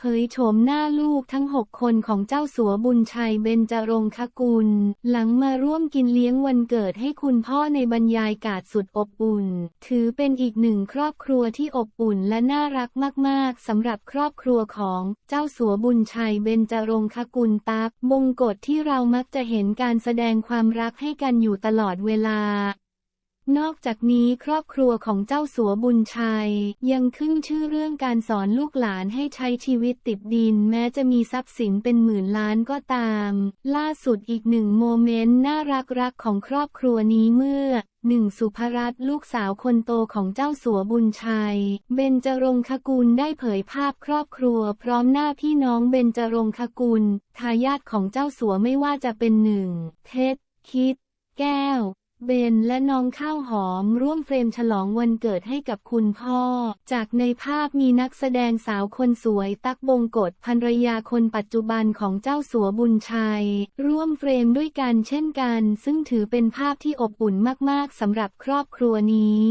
เผยโฉมหน้าลูกทั้งหกคนของเจ้าสัวบุญชัยเบญจรงคกุล หลังมาร่วมกินเลี้ยงวันเกิดให้คุณพ่อในบรรยายกาศสุดอบอุ่น ถือเป็นอีกหนึ่งครอบครัวที่อบอุ่นและน่ารักมาก ๆสำหรับครอบครัวของเจ้าสัวบุญชัยเบญจรงคกุลตักมงกฎที่เรามักจะเห็นการแสดงความรักให้กันอยู่ตลอดเวลา นอกจากนี้ครอบครัวของเจ้าสัวบุญชัย ยังขึ้นชื่อเรื่องการสอนลูกหลานให้ใช้ชีวิตติดดิน แม้จะมีทรัพย์สินเป็นหมื่นล้านก็ตาม ล่าสุดอีกหนึ่งโมเมนต์น่ารักรักของครอบครัวนี้เมื่อหนึ่งสุภรัตน์ลูกสาวคนโตของเจ้าสัวบุญชัย เบญจรงคกุลได้เผยภาพครอบครัว พร้อมหน้าพี่น้องเบญจรงคกุลทายาทของเจ้าสัวไม่ว่าจะเป็นหนึ่งเพชรคิด แก้ว เบนและน้องข้าวหอมร่วมเฟรมฉลองวันเกิดให้กับคุณพ่อ จากในภาพมีนักแสดงสาวคนสวยตักบงกฎภรรยาคนปัจจุบันของเจ้าสัวบุญชัย ร่วมเฟรมด้วยกันเช่นกัน ซึ่งถือเป็นภาพที่อบอุ่นมากๆสำหรับครอบครัวนี้